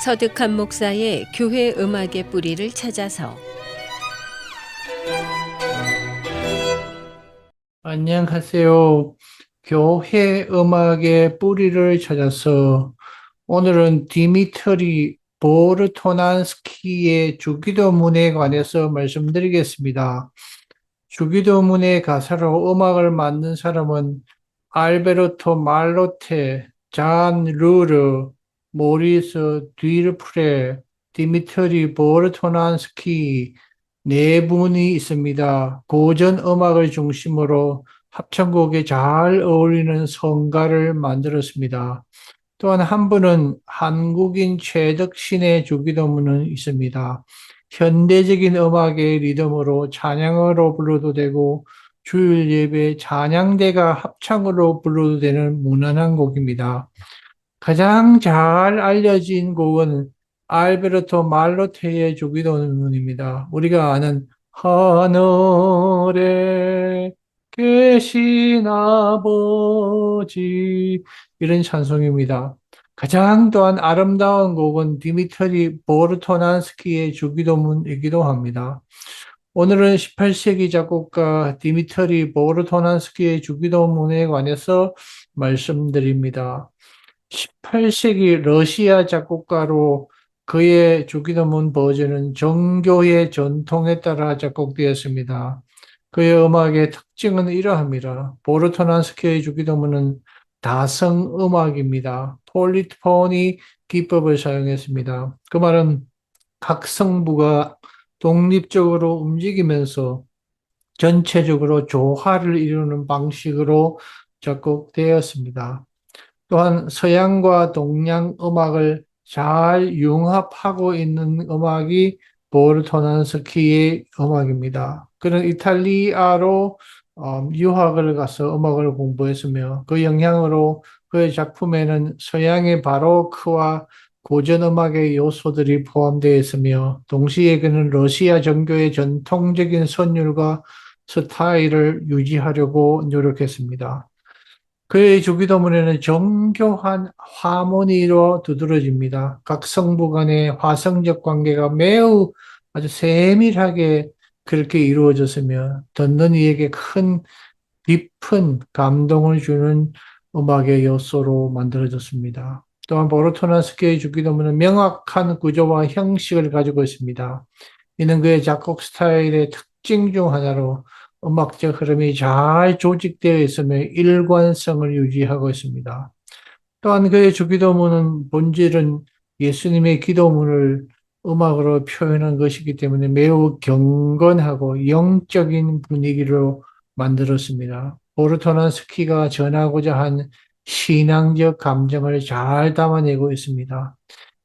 서득한 목사의 교회 음악의 뿌리를 찾아서 안녕하세요. 교회 음악의 뿌리를 찾아서 오늘은 디미트리 보르토난스키의 주기도문에 관해서 말씀드리겠습니다. 주기도문의 가사로 음악을 만든 사람은 알베르토 말로테, 잔 루르, 모리스 뒤르프레, 디미트리 보르토난스키 네 분이 있습니다. 고전 음악을 중심으로 합창곡에 잘 어울리는 성가를 만들었습니다. 또한 한 분은 한국인 최덕신의 주기도문은 있습니다. 현대적인 음악의 리듬으로 찬양으로 불러도 되고 주일 예배 찬양대가 합창으로 불러도 되는 무난한 곡입니다. 가장 잘 알려진 곡은 알베르토 말로테의 주기도문입니다. 우리가 아는 하늘에 계신 아버지 이런 찬송입니다. 가장 또한 아름다운 곡은 디미트리 보르토난스키의 주기도문이기도 합니다. 오늘은 18세기 작곡가 디미트리 보르토난스키의 주기도문에 관해서 말씀드립니다. 18세기 러시아 작곡가로 그의 주기도문 버전은 정교의 전통에 따라 작곡되었습니다. 그의 음악의 특징은 이러합니다. 보르토난스키의 주기도문은 다성 음악입니다. 폴리토니 기법을 사용했습니다. 그 말은 각 성부가 독립적으로 움직이면서 전체적으로 조화를 이루는 방식으로 작곡되었습니다. 또한 서양과 동양 음악을 잘 융합하고 있는 음악이 보르토난스키의 음악입니다. 그는 이탈리아로 어, 유학을 가서 음악을 공부했으며 그 영향으로 그의 작품에는 서양의 바로크와 고전 음악의 요소들이 포함되어 있으며 동시에 그는 러시아 정교의 전통적인 선율과 스타일을 유지하려고 노력했습니다. 그의 주기도문에는 정교한 하모니로 두드러집니다. 각 성부 간의 화성적 관계가 매우 아주 세밀하게 그렇게 이루어졌으며 듣는 이에게 큰 깊은 감동을 주는 음악의 요소로 만들어졌습니다. 또한 보르토나스키의 주기도문은 명확한 구조와 형식을 가지고 있습니다. 이는 그의 작곡 스타일의 특징 중 하나로 음악적 흐름이 잘 조직되어 있으며 일관성을 유지하고 있습니다. 또한 그의 주기도문은 본질은 예수님의 기도문을 음악으로 표현한 것이기 때문에 매우 경건하고 영적인 분위기로 만들었습니다. 보르토난스키가 전하고자 한 신앙적 감정을 잘 담아내고 있습니다.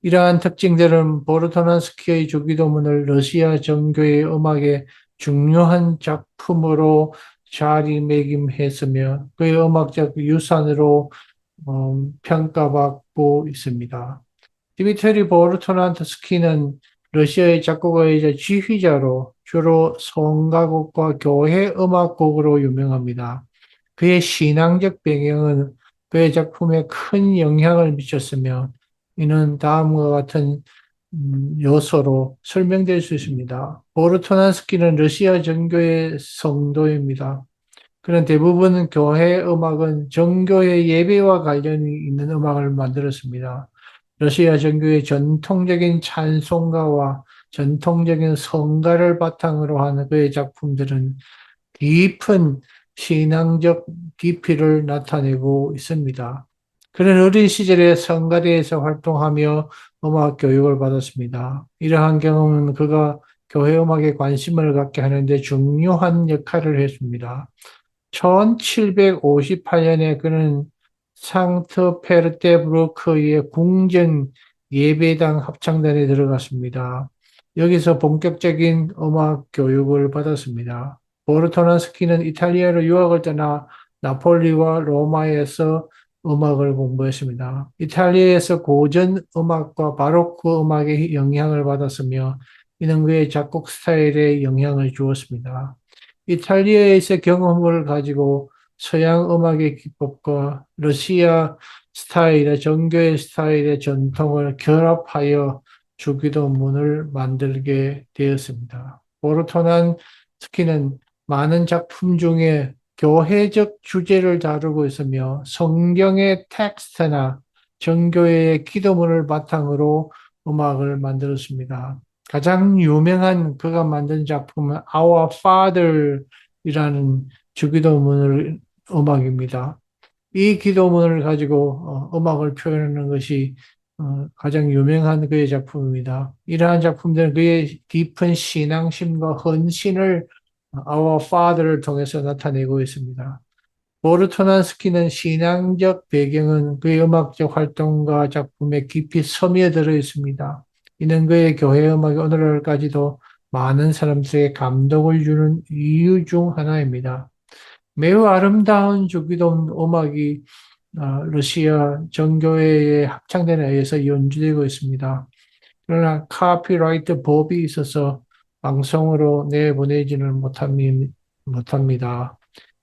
이러한 특징들은 보르토난스키의 주기도문을 러시아 정교의 음악의 중요한 작품으로 자리매김했으며 그의 음악적 유산으로 음, 평가받고 있습니다. 디미트리 보르토난스키는 러시아의 작곡가이자 지휘자로 주로 성가곡과 교회 음악곡으로 유명합니다. 그의 신앙적 배경은 그의 작품에 큰 영향을 미쳤으며 이는 다음과 같은 음, 요소로 설명될 수 있습니다. 보르토난스키는 러시아 정교의 성도입니다. 그런 대부분 교회 음악은 정교의 예배와 관련이 있는 음악을 만들었습니다. 러시아 정교의 전통적인 찬송가와 전통적인 성가를 바탕으로 하는 그의 작품들은 깊은 신앙적 깊이를 나타내고 있습니다. 그는 어린 시절에 성가대에서 활동하며 음악 교육을 받았습니다. 이러한 경험은 그가 교회 음악에 관심을 갖게 하는데 중요한 역할을 했습니다. 1758년에 그는 상트페르테부르크의 궁전 예배당 합창단에 들어갔습니다. 여기서 본격적인 음악 교육을 받았습니다. 보르토난스키는 이탈리아로 유학을 떠나 나폴리와 로마에서 음악을 공부했습니다. 이탈리아에서 고전 음악과 바로크 음악의 영향을 받았으며 이는 그의 작곡 스타일에 영향을 주었습니다. 이탈리아에서 경험을 가지고 서양 음악의 기법과 러시아 스타일의 정교의 스타일의 전통을 결합하여 주기도문을 만들게 되었습니다. 보르토난 스키는 많은 작품 중에 교회적 주제를 다루고 있으며 성경의 텍스트나 정교회의 기도문을 바탕으로 음악을 만들었습니다. 가장 유명한 그가 만든 작품은 Our Father이라는 주기도문을 음악입니다. 이 기도문을 가지고 어, 음악을 표현하는 것이 어, 가장 유명한 그의 작품입니다. 이러한 작품들은 그의 깊은 신앙심과 헌신을 Our Father를 통해서 나타내고 있습니다. 보르토난스키는 신앙적 배경은 그의 음악적 활동과 작품에 깊이 스며들어 있습니다. 이는 그의 교회 음악이 오늘날까지도 많은 사람들에게 감동을 주는 이유 중 하나입니다. 매우 아름다운 주기도 음악이 어, 러시아 정교회의 합창단에 의해서 연주되고 있습니다. 그러나 카피라이트 법이 있어서 방송으로 내보내지는 못합니- 못합니다.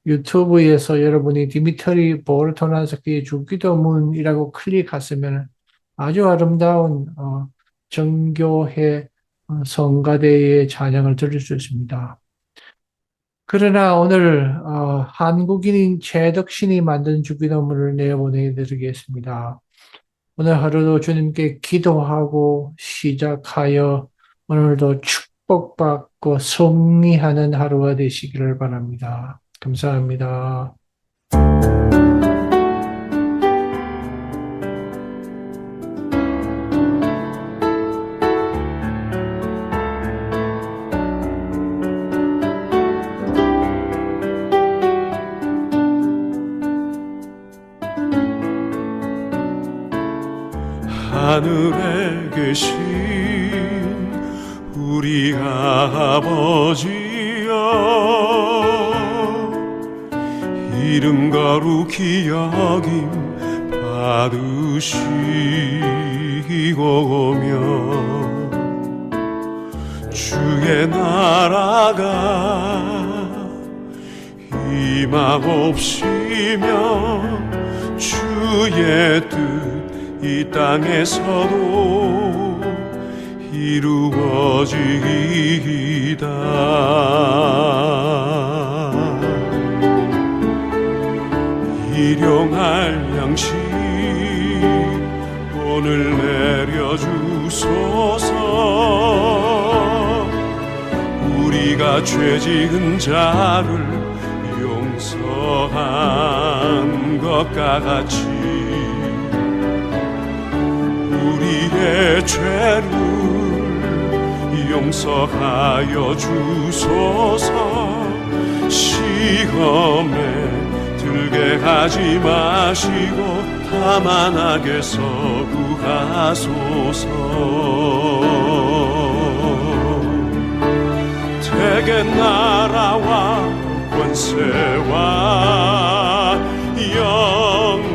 유튜브에서 여러분이 디미트리 보르토나스키의 주기도문이라고 클릭하시면 아주 아름다운 어, 정교회 어, 성가대의 찬양을 들을 수 있습니다. 그러나 오늘 어, 한국인인 최덕신이 만든 주기도문을 내보내드리겠습니다. 오늘 하루도 주님께 기도하고 시작하여 오늘도 축 복받고 승리하는 하루가 되시기를 바랍니다. 감사합니다. 하늘에 계신 아버지여 이름 거룩히 여김 받으시고며 주의 나라가 임하옵시며 주의 뜻 이 땅에서도 이루어지이다. 일용할 양식 오늘 내려주소서. 우리가 죄 지은 자를 용서한 것과 같이 우리의 죄를 용서하여 주소서. 시험에 들게 하지 마시고 다만 악에서 구하소서. 대개 나라와 권세와 영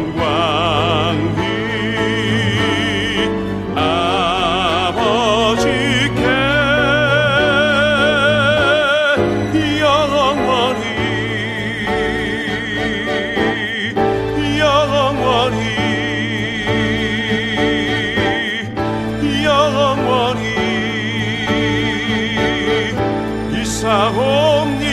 있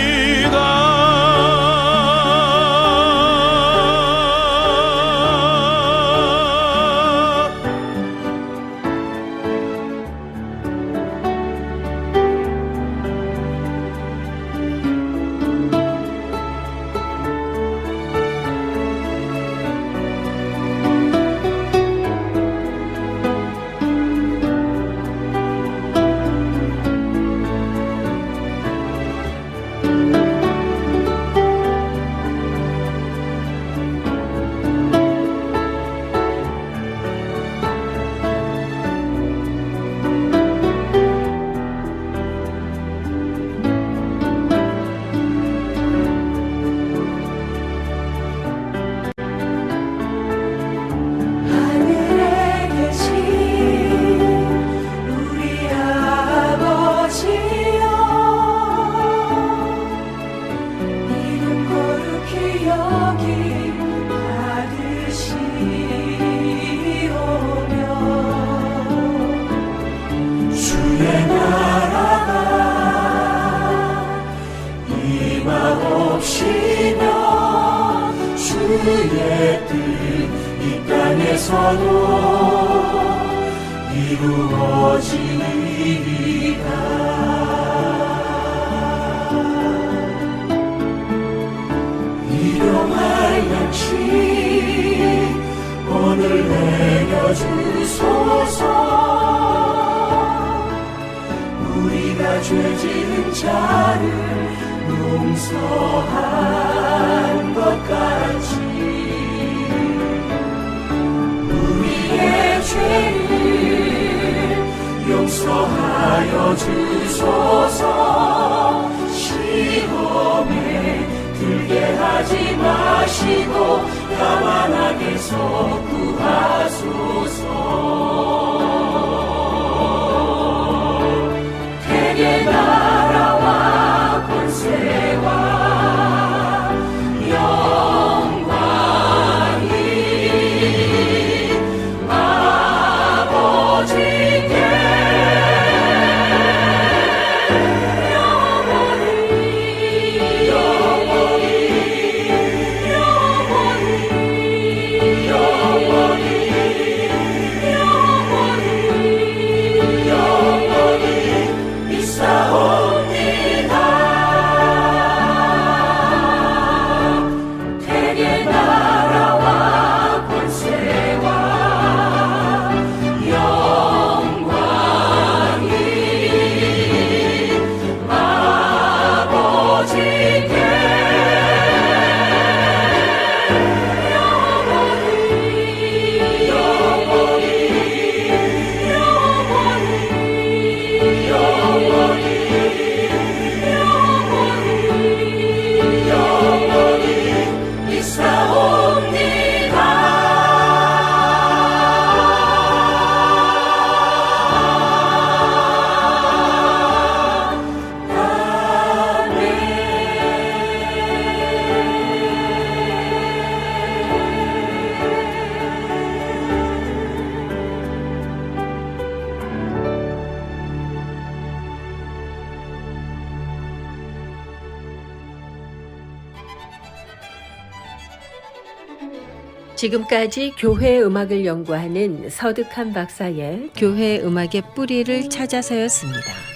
안에서도 이루어지리라 일용할 양식 오늘 내려주소서. 우리가 죄 지은 자를 용서한 것 같이 용서하여 주소서. 시험에 들게 하지 마시고 다만 악에서 구하소서 지금까지 교회 음악을 연구하는 서득한 박사의 교회 음악의 뿌리를 찾아서였습니다.